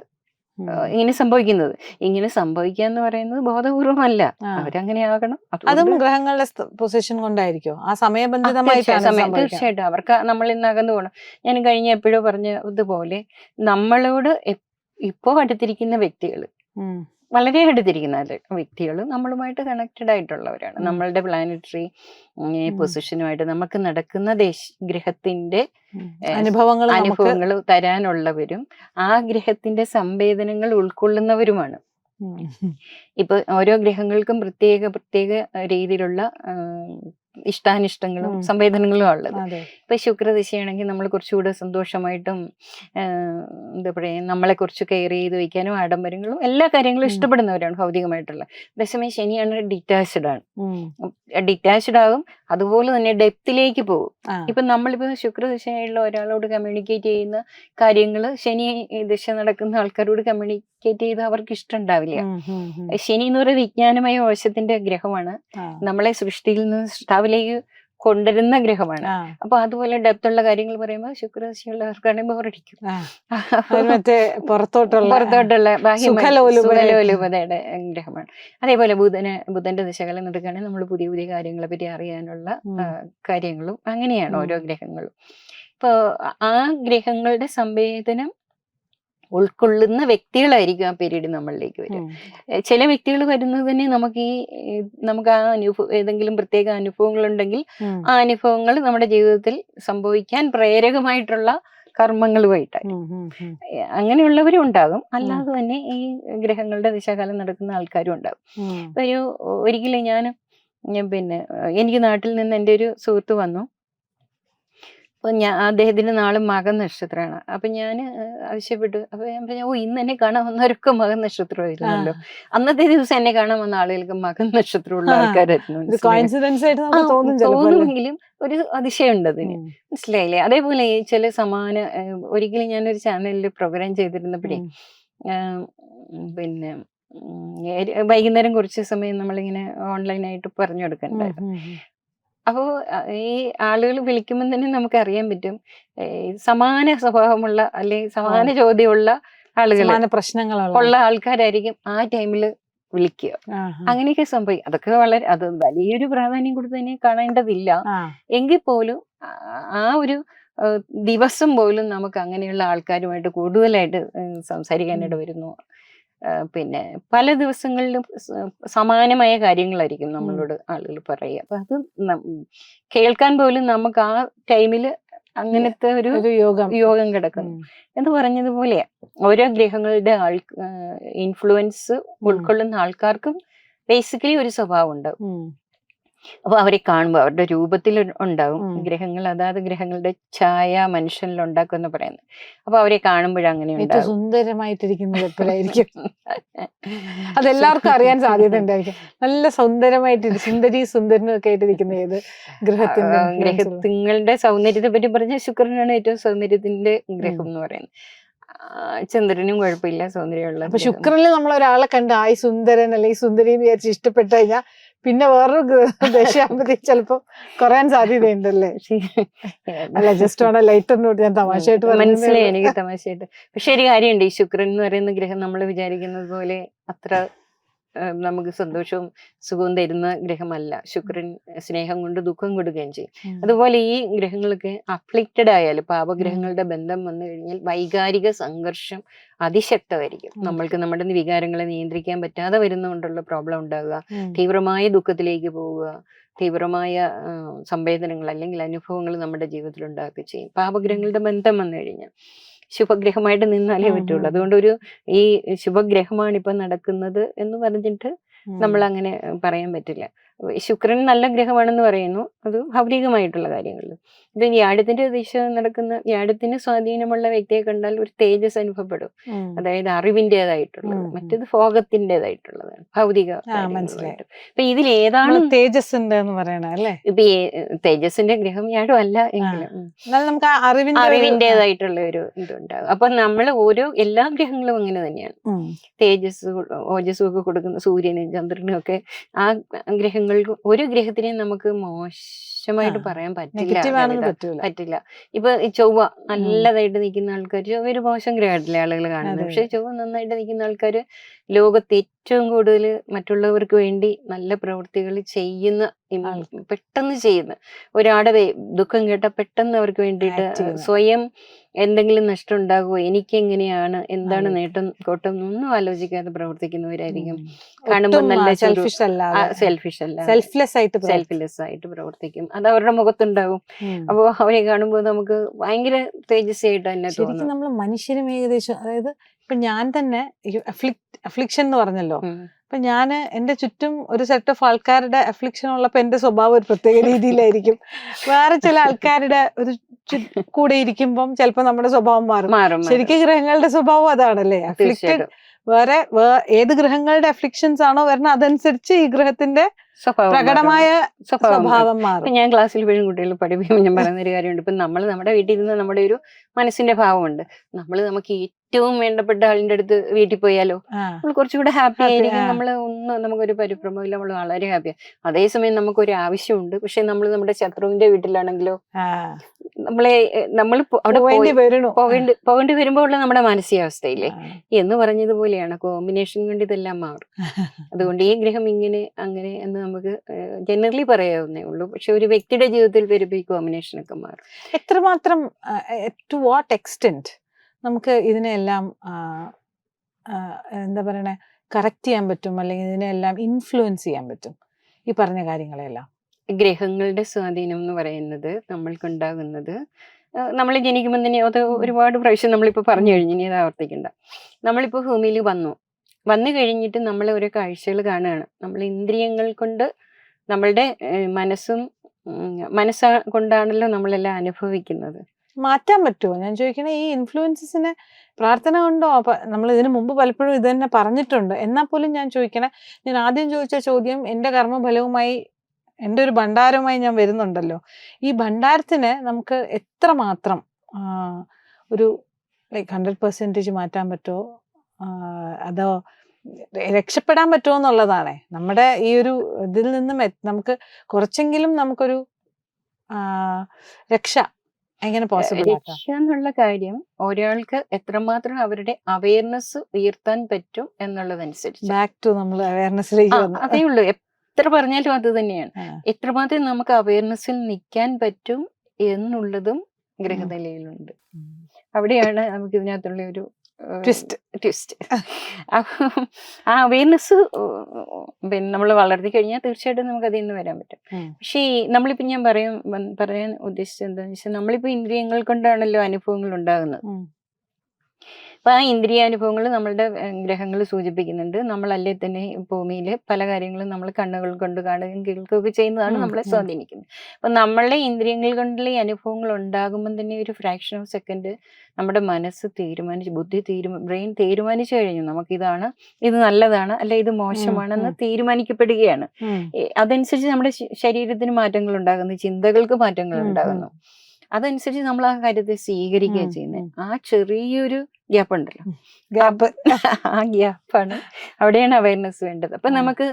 ഇങ്ങനെ സംഭവിക്കുന്നത്. ഇങ്ങനെ സംഭവിക്കുക എന്ന് പറയുന്നത് ബോധപൂർവമല്ല. അവരങ്ങനെ ആകണം അതും ഗ്രഹങ്ങളുടെ പൊസിഷൻ കൊണ്ടായിരിക്കും. ആ സമയബന്ധിതമായി തീർച്ചയായിട്ടും. അവർക്ക് നമ്മൾ ഇന്ന് അകന്നു പോകണം. ഞാൻ കഴിഞ്ഞ എപ്പോഴും പറഞ്ഞ ഇതുപോലെ നമ്മളോട് ഇപ്പോ അടുത്തിരിക്കുന്ന വ്യക്തികൾ. വളരെ അടുത്തിരിക്കുന്ന വ്യക്തികൾ നമ്മളുമായിട്ട് കണക്റ്റഡ് ആയിട്ടുള്ളവരാണ്. നമ്മളുടെ പ്ലാനറ്ററി പൊസിഷനുമായിട്ട് നമുക്ക് നടക്കുന്ന ദേശ ഗ്രഹത്തിന്റെ. അനുഭവങ്ങൾ അനുഭവങ്ങൾ തരാനുള്ളവരും ആ ഗ്രഹത്തിന്റെ സംവേദനങ്ങൾ ഉൾക്കൊള്ളുന്നവരുമാണ്. ഇപ്പൊ ഓരോ ഗ്രഹങ്ങൾക്കും പ്രത്യേക പ്രത്യേക രീതിയിലുള്ള ഇഷ്ടാനിഷ്ടങ്ങളും. സംവേദനങ്ങളും ഉള്ളത് ഇപ്പൊ ശുക്രദിശയാണെങ്കിൽ നമ്മൾ കുറച്ചുകൂടെ സന്തോഷമായിട്ടും എന്താ പറയുക നമ്മളെ കുറിച്ച് കെയർ ചെയ്ത് വയ്ക്കാനും ആഡംബരങ്ങളും എല്ലാ കാര്യങ്ങളും. ഇഷ്ടപ്പെടുന്നവരാണ് ഭൗതികമായിട്ടുള്ള ദശമേ ശനിയാണ് ഡിറ്റാച്ച്ഡ് ആണ്. ഡിറ്റാച്ച്ഡ് ആകും അതുപോലെ തന്നെ ഡെപ്തിലേക്ക് പോകും. ഇപ്പൊ നമ്മളിപ്പോ ശുക്രദിശയുള്ള ഒരാളോട് കമ്മ്യൂണിക്കേറ്റ് ചെയ്യുന്ന കാര്യങ്ങൾ ശനി ദിശ നടക്കുന്ന ആൾക്കാരോട് കമ്മ്യൂണിക്കേറ്റ് ചെയ്ത് അവർക്ക് ഇഷ്ടമുണ്ടാവില്ല. ശനി എന്ന് പറയുന്നത് വിജ്ഞാനമായ വശത്തിന്റെ ഗ്രഹമാണ് നമ്മളെ സൃഷ്ടിയിൽ നിന്ന് സൃഷ്ടാവിലേക്ക് കൊണ്ടുവരുന്ന ഗ്രഹമാണ്. അപ്പൊ അതുപോലെ ഡെപ്ത് ഉള്ള കാര്യങ്ങൾ പറയുമ്പോൾ ശുക്രദശയുള്ളവർക്കാണെങ്കിൽ ബോറടിക്കും മറ്റേ പുറത്തോട്ടുള്ള പുറത്തോട്ടുള്ള സുഖലോലുപതയുടെ ഗ്രഹമാണ്. അതേപോലെ ബുധന് ബുധന്റെ ദിശകളെ നടക്കുകയാണെങ്കിൽ നമ്മൾ പുതിയ പുതിയ കാര്യങ്ങളെ പറ്റി അറിയാനുള്ള കാര്യങ്ങളും അങ്ങനെയാണ് ഓരോ ഗ്രഹങ്ങളും. ഇപ്പൊ ആ ഗ്രഹങ്ങളുടെ സംവേദനം ഉൾക്കൊള്ളുന്ന വ്യക്തികളായിരിക്കും ആ പീരീഡ് നമ്മളിലേക്ക് വരും ചില വ്യക്തികൾ വരുന്നത് തന്നെ നമുക്ക് ഈ നമുക്ക് ആ അനുഭവം ഏതെങ്കിലും പ്രത്യേക അനുഭവങ്ങൾ ഉണ്ടെങ്കിൽ ആ അനുഭവങ്ങൾ നമ്മുടെ ജീവിതത്തിൽ സംഭവിക്കാൻ പ്രേരകമായിട്ടുള്ള കർമ്മങ്ങളുമായിട്ടാണ്. അങ്ങനെയുള്ളവരും ഉണ്ടാകും. അല്ലാതെ തന്നെ ഈ ഗ്രഹങ്ങളുടെ ദിശാകാലം നടക്കുന്ന ആൾക്കാരും ഉണ്ടാകും. ഒരു ഒരിക്കലും ഞാൻ ഞാൻ പിന്നെ എനിക്ക് നാട്ടിൽ നിന്ന് എന്റെ ഒരു സുഹൃത്ത് വന്നു. അപ്പൊ ഞാൻ അദ്ദേഹത്തിന്റെ നാളെ മകൻ നക്ഷത്രമാണ് അപ്പൊ ഞാൻ ആവശ്യപ്പെട്ടു അപ്പൊ ഞാൻ പറഞ്ഞു ഓ ഇന്ന് എന്നെ കാണാൻ വന്നവരൊക്കെ മകൻ നക്ഷത്രമായിരുന്നല്ലോ അന്നത്തെ ദിവസം എന്നെ കാണാൻ വന്ന ആളുകൾക്ക് മകൻ നക്ഷത്രമുള്ള. ആൾക്കാരായിരുന്നു? തോന്നുമെങ്കിലും ഒരു അതിശയമുണ്ട് അതിന്. മനസ്സിലായില്ലേ അതേപോലെ ചില സമാന ഒരിക്കലും ഞാനൊരു ചാനലിൽ പ്രോഗ്രാം ചെയ്തിരുന്നപ്പോഴേ. പിന്നെ വൈകുന്നേരം കുറച്ച് സമയം നമ്മളിങ്ങനെ ഓൺലൈനായിട്ട് പറഞ്ഞു കൊടുക്കണ്ടായിരുന്നു. അപ്പോൾ ഈ ആളുകൾ വിളിക്കുമ്പോൾ തന്നെ നമുക്ക് അറിയാൻ പറ്റും സമാന സ്വഭാവമുള്ള അല്ലെങ്കിൽ സമാന ചോദ്യമുള്ള ആളുകൾ പ്രശ്നങ്ങൾ പ്രശ്നങ്ങളുള്ള ഉള്ള ആൾക്കാരായിരിക്കും ആ ടൈമിൽ വിളിക്കുക. അങ്ങനെയൊക്കെ സംഭവിക്കും അതൊക്കെ വളരെ അത് വലിയൊരു പ്രാധാന്യം കൊടുത്ത് തന്നെ കാണേണ്ടതില്ല. എങ്കിൽ പോലും ആ- ഒരു ദിവസം പോലും നമുക്ക് അങ്ങനെയുള്ള ആൾക്കാരുമായിട്ട് കൂടുതലായിട്ട് സംസാരിക്കാനായിട്ട് വരുന്നു. പിന്നെ പല ദിവസങ്ങളിലും സമാനമായ കാര്യങ്ങളായിരിക്കും നമ്മളോട് ആളുകൾ പറയുക. അപ്പൊ അത് കേൾക്കാൻ പോലും നമുക്ക് ആ ടൈമിൽ അങ്ങനത്തെ ഒരു യോഗം. യോഗം കിടക്കുന്നു. എന്ന് പറഞ്ഞതുപോലെ ഓരോ ഗ്രഹങ്ങളുടെ ആൾ ഇൻഫ്ലുവൻസ് ഉൾക്കൊള്ളുന്ന ആൾക്കാർക്കും ബേസിക്കലി ഒരു സ്വഭാവം ഉണ്ടാവും ഉം. അപ്പൊ അവരെ കാണുമ്പോൾ അവരുടെ രൂപത്തിൽ ഉണ്ടാവും. ഗ്രഹങ്ങൾ അതാത് ഗ്രഹങ്ങളുടെ ഛായ മനുഷ്യനിൽ ഉണ്ടാക്കും എന്ന് പറയുന്നത്. അപ്പൊ അവരെ കാണുമ്പോൾ അങ്ങനെ സുന്ദരമായിട്ടിരിക്കുന്നത് എപ്പോഴായിരിക്കും അതെല്ലാവർക്കും അറിയാൻ സാധ്യത ഉണ്ടായിരിക്കും. നല്ല സുന്ദരമായിട്ട് സുന്ദരി സുന്ദരനും ഒക്കെ ആയിട്ടിരിക്കുന്ന ഏത് ഗ്രഹത്തിന്റെ ഗ്രഹങ്ങളുടെ സൗന്ദര്യത്തെ പറ്റി പറഞ്ഞാൽ ശുക്രനാണ് ഏറ്റവും സൗന്ദര്യത്തിന്റെ ഗ്രഹം എന്ന് പറയുന്നത്. ചന്ദ്രനും കുഴപ്പമില്ല സൗന്ദര്യമുള്ള അപ്പൊ ശുക്രനിൽ നമ്മൾ ഒരാളെ കണ്ട് ആയി സുന്ദരൻ അല്ലെങ്കിൽ സുന്ദരി എന്ന് വിചാരിച്ച് ഇഷ്ടപ്പെട്ടു കഴിഞ്ഞാൽ പിന്നെ വേറൊരു ദേശീയാമ്പതി ചിലപ്പോ കുറയാൻ സാധ്യതയുണ്ടല്ലേ? അല്ല ജസ്റ്റ് ആണ് ലൈറ്റർ നോട്ട് ഞാൻ തമാശയായിട്ട് മനസ്സിലായി എനിക്ക് തമാശയായിട്ട്. പക്ഷെ ഒരു കാര്യമുണ്ട്. ഈ ശുക്രൻ എന്ന് പറയുന്ന ഗ്രഹം നമ്മൾ വിചാരിക്കുന്നത് പോലെ അത്ര നമുക്ക് സന്തോഷവും സുഖവും തരുന്ന ഗ്രഹമല്ല. ശുക്രൻ സ്നേഹം കൊണ്ട് ദുഃഖം കൊടുക്കുകയും ചെയ്യും. അതുപോലെ ഈ ഗ്രഹങ്ങളൊക്കെ അഫ്ലിക്റ്റഡ് ആയാലും പാപഗ്രഹങ്ങളുടെ ബന്ധം വന്നു കഴിഞ്ഞാൽ വൈകാരിക സംഘർഷം അതിശക്തമായിരിക്കും. നമ്മൾക്ക് നമ്മുടെ വികാരങ്ങളെ നിയന്ത്രിക്കാൻ പറ്റാതെ വരുന്നതുകൊണ്ടുള്ള പ്രോബ്ലം ഉണ്ടാകുക തീവ്രമായ ദുഃഖത്തിലേക്ക് പോവുക തീവ്രമായ സംവേദനങ്ങൾ അല്ലെങ്കിൽ അനുഭവങ്ങൾ നമ്മുടെ ജീവിതത്തിൽ ഉണ്ടാക്കുകയും ചെയ്യും. പാപഗ്രഹങ്ങളുടെ ബന്ധം വന്നു കഴിഞ്ഞാൽ ശുഭഗ്രഹമായിട്ട് നിന്നാലേ പറ്റുള്ളൂ. അതുകൊണ്ട് ഒരു ഈ ശുഭഗ്രഹമാണ് ഇപ്പൊ നടക്കുന്നത് എന്ന് പറഞ്ഞിട്ട് നമ്മൾ അങ്ങനെ പറയാൻ പറ്റില്ല. ശുക്രൻ നല്ല ഗ്രഹമാണെന്ന് പറയുന്നു. അത് ഭൗതികമായിട്ടുള്ള കാര്യങ്ങൾ ഇത് വ്യാഴത്തിന്റെ ദിശ നടക്കുന്ന വ്യാഴത്തിന് സ്വാധീനമുള്ള വ്യക്തിയെ കണ്ടാൽ ഒരു തേജസ് അനുഭവപ്പെടും. അതായത് അറിവിന്റെതായിട്ടുള്ളത് ഉം. മറ്റേത് ഭോഗത്തിന്റെതായിട്ടുള്ളതാണ് ഭൗതിക. അപ്പൊ ഇതിൽ ഏതാണ് തേജസ് എന്ന് പറയണ അല്ലേ? ഇപ്പൊ തേജസിന്റെ ഗ്രഹം വ്യാഴം അല്ല എങ്കിലും. അറിവിന്റേതായിട്ടുള്ള നമുക്ക് അറിവിന്റെ ഒരു- അറിവിന്റെതായിട്ടുള്ള ഒരു ഇതുണ്ടാകും. അപ്പൊ നമ്മൾ ഓരോ എല്ലാ ഗ്രഹങ്ങളും അങ്ങനെ തന്നെയാണ്. തേജസ് ഓജസ് ഒക്കെ കൊടുക്കുന്ന സൂര്യനും ചന്ദ്രനും ഒക്കെ ആ ഗ്രഹങ്ങൾക്ക് ഒരു ഗ്രഹത്തിനെയും നമുക്ക് മോശമായിട്ട് പറയാൻ പറ്റില്ല പറ്റില്ല. ഇപ്പൊ ഈ ചൊവ്വ നല്ലതായിട്ട് നിൽക്കുന്ന ആൾക്കാർ ചൊവ്വ ഒരു മോശം ഗ്രഹത്തിലെ ആളുകൾ കാണുന്നത് പക്ഷെ ചൊവ്വ നന്നായിട്ട് നിൽക്കുന്ന ആൾക്കാർ ലോകത്ത് ഏറ്റവും കൂടുതൽ മറ്റുള്ളവർക്ക് വേണ്ടി നല്ല പ്രവൃത്തികൾ ചെയ്യുന്ന പെട്ടെന്ന് ചെയ്യുന്ന ഒരാടെ ദുഃഖം കേട്ട പെട്ടെന്ന് അവർക്ക് വേണ്ടിയിട്ട് സ്വയം എന്തെങ്കിലും നഷ്ടം ഉണ്ടാകുമോ എനിക്ക് എങ്ങനെയാണ് എന്താണ് നേട്ടം കോട്ടം ഒന്നും ആലോചിക്കാതെ പ്രവർത്തിക്കുന്നവരായിരിക്കും. കാണുമ്പോൾ നല്ല സെൽഫിഷ് അല്ല സെൽഫിഷ് അല്ല. സെൽഫ്ലെസ് ആയിട്ട് സെൽഫ്ലെസ് ആയിട്ട് പ്രവർത്തിക്കും. അത് അവരുടെ മുഖത്തുണ്ടാകും. അപ്പോൾ അവരെ കാണുമ്പോൾ നമുക്ക് ഭയങ്കര തേജസ്വി ആയിട്ട് തന്നെ. തോന്നും നമ്മൾ മനുഷ്യരും ഏകദേശം അതായത് ഇപ്പൊ ഞാൻ തന്നെ അഫ്ലിക്ഷൻ എന്ന് പറഞ്ഞല്ലോ. അപ്പൊ ഞാൻ എന്റെ ചുറ്റും ഒരു സെറ്റ് ഓഫ് ആൾക്കാരുടെ അഫ്ലിക്ഷൻ ഉള്ളപ്പോൾ എന്റെ സ്വഭാവം ഒരു പ്രത്യേക രീതിയിലായിരിക്കും. വേറെ ചില ആൾക്കാരുടെ ഒരു കൂടെ ഇരിക്കുമ്പം ചിലപ്പോ നമ്മുടെ സ്വഭാവം മാറും. ശരിക്കും ഗ്രഹങ്ങളുടെ സ്വഭാവം അതാണല്ലേ? അഫ്ലിക്റ്റഡ് വേറെ ഏത് ഗ്രഹങ്ങളുടെ അഫ്ലിക്ഷൻസ് ആണോ വരുന്നത് അതനുസരിച്ച് ഈ ഗ്രഹത്തിന്റെ പ്രകടമായ സ്വഭാവം മാറും. ഞാൻ ക്ലാസ്സിൽ വീഴും കുട്ടികൾ പഠിപ്പിക്കുമ്പോൾ ഞാൻ പറയുന്ന ഒരു കാര്യമുണ്ട്. ഇപ്പൊ നമ്മൾ നമ്മുടെ വീട്ടിൽ ഇരുന്ന് നമ്മുടെ ഒരു മനസ്സിന്റെ ഭാവമുണ്ട്. നമ്മൾ നമുക്ക് ഏറ്റവും വേണ്ടപ്പെട്ട ആളിന്റെ അടുത്ത് വീട്ടിൽ പോയാലോ? നമ്മൾ കുറച്ചുകൂടെ ഹാപ്പി ആയിരിക്കും. നമ്മൾ ഒന്നും നമുക്കൊരു പരിഭ്രമമില്ല നമ്മൾ വളരെ ഹാപ്പിയാണ് അതേസമയം നമുക്കൊരു ആവശ്യമുണ്ട്. പക്ഷെ നമ്മൾ നമ്മുടെ ശത്രുവിന്റെ വീട്ടിലാണെങ്കിലോ നമ്മളെ നമ്മൾ അവിടെ പോകേണ്ടി പോകേണ്ടി വരുമ്പോൾ ഉള്ള നമ്മുടെ മാനസികാവസ്ഥയില്ലേ? എന്ന് പറഞ്ഞതുപോലെയാണ് കോമ്പിനേഷൻ കൊണ്ട് ഇതെല്ലാം മാറും. അതുകൊണ്ട് ഈ ഗ്രഹം ഇങ്ങനെ അങ്ങനെ എന്ന് നമുക്ക് ജനറലി പറയാവുന്നേ ഉള്ളൂ. പക്ഷെ ഒരു വ്യക്തിയുടെ ജീവിതത്തിൽ വരുമ്പോൾ ഈ കോമ്പിനേഷൻ ഒക്കെ മാറും. എത്രമാത്രം ടു വാട്ട് എക്സ്റ്റെന്റ് നമുക്ക് ഇതിനെല്ലാം എന്താ പറയണേ കറക്റ്റ് ചെയ്യാൻ പറ്റും അല്ലെങ്കിൽ ഇതിനെല്ലാം ഇൻഫ്ലുവൻസ് ചെയ്യാൻ പറ്റും ഈ പറഞ്ഞ കാര്യങ്ങളെല്ലാം ഗ്രഹങ്ങളുടെ സ്വാധീനം എന്ന് പറയുന്നത് നമ്മൾക്കുണ്ടാകുന്നത്. നമ്മൾ ജനിക്കുമ്പോൾ തന്നെ അത് ഒരുപാട് പ്രാവശ്യം നമ്മളിപ്പോൾ പറഞ്ഞു കഴിഞ്ഞു ഇനി അത് ആവർത്തിക്കണ്ട. നമ്മളിപ്പോൾ ഭൂമിയിൽ വന്നു. വന്നു കഴിഞ്ഞിട്ട് നമ്മൾ ഓരോ കാഴ്ചകൾ കാണുകയാണ്. നമ്മൾ ഇന്ദ്രിയങ്ങൾ കൊണ്ട് നമ്മളുടെ മനസ്സ മനസ്സാ കൊണ്ടാണല്ലോ നമ്മളെല്ലാം അനുഭവിക്കുന്നത്. മാറ്റാൻ പറ്റുമോ? ഞാൻ ചോദിക്കണേ ഈ ഇൻഫ്ലുവൻസസിനെ പ്രാർത്ഥന കൊണ്ടോ നമ്മൾ ഇതിന് മുമ്പ് പലപ്പോഴും ഇത് തന്നെ പറഞ്ഞിട്ടുണ്ട്. എന്നാൽ പോലും ഞാൻ ചോദിക്കണേ ഞാൻ ആദ്യം ചോദിച്ച ചോദ്യം എന്റെ കർമ്മഫലവുമായി എന്റെ ഒരു ഭണ്ഡാരവുമായി ഞാൻ വരുന്നുണ്ടല്ലോ. ഈ ഭണ്ഡാരത്തിന് നമുക്ക് എത്ര മാത്രം ഒരു ലൈക്ക് ഹൺഡ്രഡ് പെർസെന്റേജ് മാറ്റാൻ പറ്റുമോ? അതോ രക്ഷപ്പെടാൻ പറ്റുമോ എന്നുള്ളതാണേ. നമ്മുടെ ഈ ഒരു ഇതിൽ നിന്നും നമുക്ക് കുറച്ചെങ്കിലും നമുക്കൊരു രക്ഷ എങ്ങനെ പോസിബിൾ രക്ഷ എന്നുള്ള കാര്യം ഒരാൾക്ക് എത്രമാത്രം അവരുടെ അവയർനെസ് ഉയർത്താൻ പറ്റും എന്നുള്ളതനുസരിച്ച്. ബാക്ക് ടു നമ്മൾ അവയർനെസ്സിലേക്ക് അതേ ഉള്ളൂ. എത്ര പറഞ്ഞാലും അത് തന്നെയാണ്. എത്രമാത്രം നമുക്ക് അവയർനെസ്സിൽ നിൽക്കാൻ പറ്റും എന്നുള്ളതും ഗ്രഹനിലയിലുണ്ട്. അവിടെയാണ് നമുക്ക് ഇതിനകത്തുള്ള ഒരു ട്വിസ്റ്റ് ട്വിസ്റ്റ്. ആ. അവയർനെസ് പിന്നെ നമ്മൾ വളർത്തി കഴിഞ്ഞാൽ തീർച്ചയായിട്ടും നമുക്ക് അതിൽ നിന്ന് വരാൻ പറ്റും. പക്ഷേ ഈ നമ്മളിപ്പോൾ ഞാൻ പറയാൻ പറയാൻ ഉദ്ദേശിച്ചത് എന്താണെന്ന് വെച്ചാൽ നമ്മളിപ്പോൾ ഇന്ദ്രിയങ്ങൾ കൊണ്ടാണല്ലോ അനുഭവങ്ങൾ ഉണ്ടാകുന്നത്. അപ്പോൾ ആ ഇന്ദ്രിയാനുഭവങ്ങൾ നമ്മളുടെ ഗ്രഹങ്ങൾ സൂചിപ്പിക്കുന്നുണ്ട്. നമ്മളല്ലേ തന്നെ ഭൂമിയിൽ പല കാര്യങ്ങളും നമ്മൾ കണ്ണുകൾ കൊണ്ട് കാണുകയും കേൾക്കുകയൊക്കെ ചെയ്യുന്നതാണ് നമ്മളെ. സ്വാധീനിക്കുന്നത്. അപ്പം നമ്മളുടെ ഇന്ദ്രിയങ്ങൾ കൊണ്ടുള്ള ഈ അനുഭവങ്ങൾ ഉണ്ടാകുമ്പോൾ തന്നെ ഒരു ഫ്രാക്ഷൻ ഓഫ് സെക്കൻഡ് നമ്മുടെ മനസ്സ് തീരുമാനിച്ച് ബുദ്ധി തീരുമാ ബ്രെയിൻ തീരുമാനിച്ചു കഴിഞ്ഞു. നമുക്കിതാണ് ഇത് നല്ലതാണ് അല്ലെ ഇത് മോശമാണെന്ന് തീരുമാനിക്കപ്പെടുകയാണ്. അതനുസരിച്ച് നമ്മുടെ ശരീരത്തിന് മാറ്റങ്ങൾ ഉണ്ടാകുന്നു ചിന്തകൾക്ക് മാറ്റങ്ങൾ. ഉണ്ടാകുന്നു. അതനുസരിച്ച് നമ്മൾ ആ കാര്യത്തെ സ്വീകരിക്കുക ചെയ്യുന്നത് ആ ചെറിയൊരു ഗ്യാപ്പ് ഉണ്ടല്ലോ ഗ്യാപ്പ്. ആ ഗ്യാപ്പാണ്. അവിടെയാണ് അവയർനെസ് വേണ്ടത്. അപ്പൊ നമുക്ക്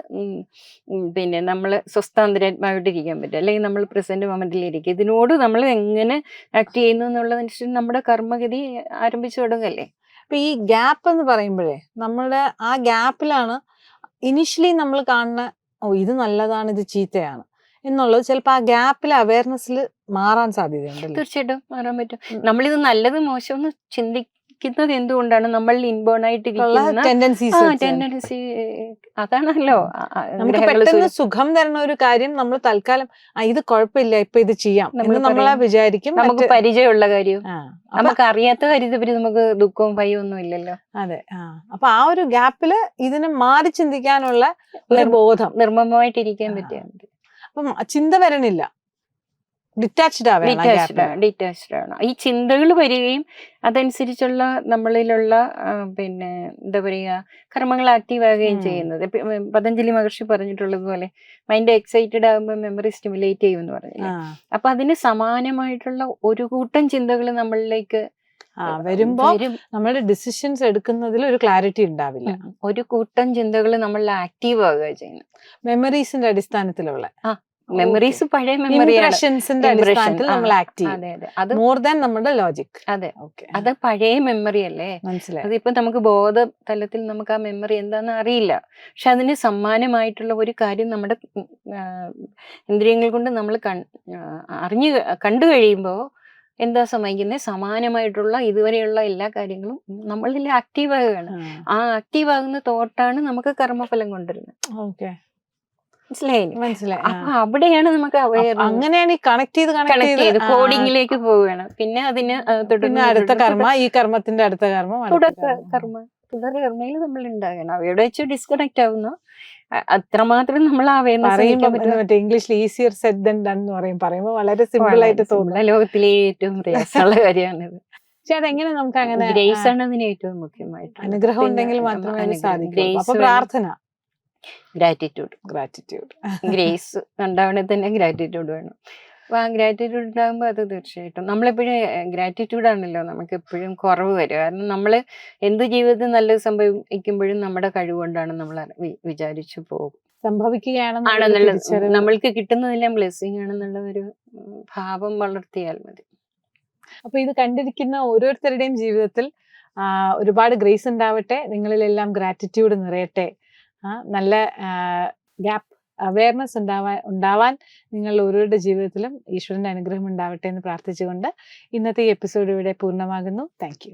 പിന്നെ നമ്മൾ സ്വസ്ഥാന്തരാത്മാവായിട്ട് ഇരിക്കാൻ പറ്റും. അല്ലെങ്കിൽ നമ്മൾ പ്രസന്റ് മൊമെന്റിൽ ഇരിക്കും. ഇതിനോട് നമ്മൾ എങ്ങനെ ആക്ട് ചെയ്യുന്നു എന്നുള്ളതനുസരിച്ച് നമ്മുടെ കർമ്മഗതി ആരംഭിച്ചു തുടങ്ങല്ലേ? അപ്പൊ ഈ ഗ്യാപ്പ് എന്ന് പറയുമ്പോഴേ നമ്മുടെ ആ ഗ്യാപ്പിലാണ് ഇനിഷ്യലി നമ്മൾ കാണുന്ന ഓ ഇത് നല്ലതാണ് ഇത് ചീത്തയാണ്. എന്നുള്ളത് ചിലപ്പോൾ ആ ഗ്യാപ്പിലെ അവയർനെസ്സിൽ മാറാൻ സാധ്യതയുണ്ട് തീർച്ചയായിട്ടും മാറാൻ പറ്റും. നമ്മളിത് നല്ലത് മോശം ചിന്തിക്കുന്നത് എന്തുകൊണ്ടാണ് നമ്മൾ ഇൻബോൺ ആയിട്ട് ടെൻഡൻസീസ് ടെൻഡൻസി അതാണല്ലോ. നമുക്ക് പെട്ടെന്ന് സുഖം തരുന്ന ഒരു കാര്യം നമ്മൾ തൽക്കാലം ഇത് കുഴപ്പമില്ല ഇപ്പൊ ഇത് ചെയ്യാം നമ്മൾ എന്ന് നമ്മളാ വിചാരിക്കും. നമുക്ക് പരിചയമുള്ള കാര്യം. നമുക്ക് അറിയാത്ത കാര്യത്തെ പറ്റി നമുക്ക് ദുഃഖവും ഭയവും ഒന്നും ഇല്ലല്ലോ. അതെ അപ്പൊ ആ ഒരു ഗ്യാപ്പിൽ ഇതിനെ മാറി ചിന്തിക്കാനുള്ള ഒരു ബോധം. നിർമ്മമായിട്ടിരിക്കാൻ പറ്റിയ പറ്റിയാൽ അപ്പം ചിന്ത വരണില്ല. ഡിറ്റാച്ച്ഡ് ആവണം ഡിറ്റാച്ച്ഡ് ആവണം ഈ ചിന്തകൾ വരികയും അതനുസരിച്ചുള്ള നമ്മളിലുള്ള പിന്നെ എന്താ പറയുക കർമ്മങ്ങൾ ആക്റ്റീവ് ആകുകയും. ചെയ്യുന്നത്. പതഞ്ജലി മഹർഷി പറഞ്ഞിട്ടുള്ളത് പോലെ മൈൻഡ് എക്സൈറ്റഡ് ആകുമ്പോൾ മെമ്മറി സ്റ്റിമുലേറ്റ് ചെയ്യുമെന്ന് പറഞ്ഞില്ലേ? ആ, അപ്പൊ അതിന് സമാനമായിട്ടുള്ള ഒരു കൂട്ടം ചിന്തകൾ നമ്മളിലേക്ക് വരുമ്പോ വരും. നമ്മുടെ ഡിസിഷൻസ് എടുക്കുന്നതിൽ ഒരു ക്ലാരിറ്റി ഉണ്ടാവില്ല. ഒരു കൂട്ടം ചിന്തകൾ നമ്മളിൽ ആക്റ്റീവ് ആകുക ചെയ്യുന്നത്. മെമ്മറീസിന്റെ അടിസ്ഥാനത്തിലുള്ള. മെമ്മറീസ് പഴയ മെമ്മറി ഇംപ്രഷൻസിന്റെ Impression, അടിസ്ഥാനത്തിൽ നമ്മൾ ആക്ട് ചെയ്യും. അതെ മോർ ദാൻ നമ്മുടെ ലോജിക് അതെ. ഓക്കെ അത് പഴയ മെമ്മറി അല്ലേ? മനസ്സിലായി. അതിപ്പോ നമുക്ക് ബോധ തലത്തിൽ നമുക്ക് ആ മെമ്മറി എന്താണെന്ന് അറിയില്ല. പക്ഷെ അതിന് സമ്മാനമായിട്ടുള്ള ഒരു കാര്യം നമ്മുടെ ഇന്ദ്രിയങ്ങൾ കൊണ്ട് നമ്മൾ അറിഞ്ഞു കണ്ടു കഴിയുമ്പോൾ എന്താ സമ്മതിക്കുന്നത് സമാനമായിട്ടുള്ള ഇതുവരെയുള്ള എല്ലാ കാര്യങ്ങളും നമ്മളിൽ ആക്റ്റീവ് ആകുകയാണ് ആ. ആക്റ്റീവ് ആകുന്ന തോട്ടാണ് നമുക്ക് കർമ്മഫലം കൊണ്ടുവരുന്നത്. ഓക്കെ മനസ്സിലായില്ലേ മനസ്സിലായി അപ്പൊ അവിടെയാണ് നമുക്ക് അങ്ങനെയാണ് ഈ കണക്ട് ചെയ്ത് കണക്ട് ചെയ്ത്. കോഡിങ്ങിലേക്ക് പോവുകയാണ്. പിന്നെ അതിന് തുടർന്ന് അടുത്ത കർമ്മ ഈ കർമ്മത്തിന്റെ അടുത്ത കർമ്മം അടുത്ത കർമ്മ. തുടർ കർമ്മയിൽ നമ്മൾ ഉണ്ടാകണം. അവയുടെ വെച്ച് ഡിസ്കണക്ട് ആവുന്നു. അത്രമാത്രം നമ്മൾ പറയുമ്പോ അവയർനെസ് മറ്റേ ഇംഗ്ലീഷിൽ ഈസിയർ സെറ്റ് ദൻ ഡൺ എന്ന് പറയും. പറയുമ്പോൾ വളരെ സിമ്പിൾ ആയിട്ട് തോന്നുന്നു ലോകത്തിലെ ഏറ്റവും പ്രയാസമുള്ള കാര്യമാണിത്. പക്ഷെ അതെങ്ങനെ നമുക്ക് അങ്ങനെ ഗ്രേസ് ആണ് അതിന് ഏറ്റവും മുഖ്യമായിട്ട് അനുഗ്രഹം ഉണ്ടെങ്കിൽ മാത്രമേ സാധിക്കൂ അപ്പൊ പ്രാർത്ഥന. ഗ്രാറ്റിറ്റ്യൂഡ് ഗ്രാറ്റിറ്റ്യൂഡ് ഗ്രേസ് ഉണ്ടാവണേ തന്നെ ഗ്രാറ്റിറ്റ്യൂഡ് വേണം. അപ്പോൾ ആ ഗ്രാറ്റിറ്റ്യൂഡ് ഉണ്ടാകുമ്പോൾ അത് തീർച്ചയായിട്ടും നമ്മളെപ്പോഴും ഗ്രാറ്റിറ്റ്യൂഡ് ആണല്ലോ നമുക്ക് എപ്പോഴും കുറവ് വരും കാരണം നമ്മൾ എന്ത് ജീവിതത്തിൽ നല്ലത് സംഭവിക്കുമ്പോഴും നമ്മുടെ കഴിവ് കൊണ്ടാണ് നമ്മൾ വിചാരിച്ചു പോകും. സംഭവിക്കുകയാണെന്നുള്ള നമ്മൾക്ക് കിട്ടുന്നതെല്ലാം ബ്ലെസ്സിങ് ആണെന്നുള്ള ഒരു ഭാവം വളർത്തിയാൽ മതി. അപ്പൊ ഇത് കണ്ടിരിക്കുന്ന ഓരോരുത്തരുടെയും ജീവിതത്തിൽ ഒരുപാട് ഗ്രേസ് ഉണ്ടാവട്ടെ. നിങ്ങളിലെല്ലാം ഗ്രാറ്റിറ്റ്യൂഡ് നിറയട്ടെ. നല്ല ഗ്യാപ്പ് അവയർനെസ് ഉണ്ടാവാൻ ഉണ്ടാവാൻ നിങ്ങൾ ഓരോരുടെ ജീവിതത്തിലും ഈശ്വരന്റെ അനുഗ്രഹം ഉണ്ടാവട്ടെ എന്ന് പ്രാർത്ഥിച്ചുകൊണ്ട് ഇന്നത്തെ ഈ എപ്പിസോഡ് ഇവിടെ പൂർണമാകുന്നു. താങ്ക്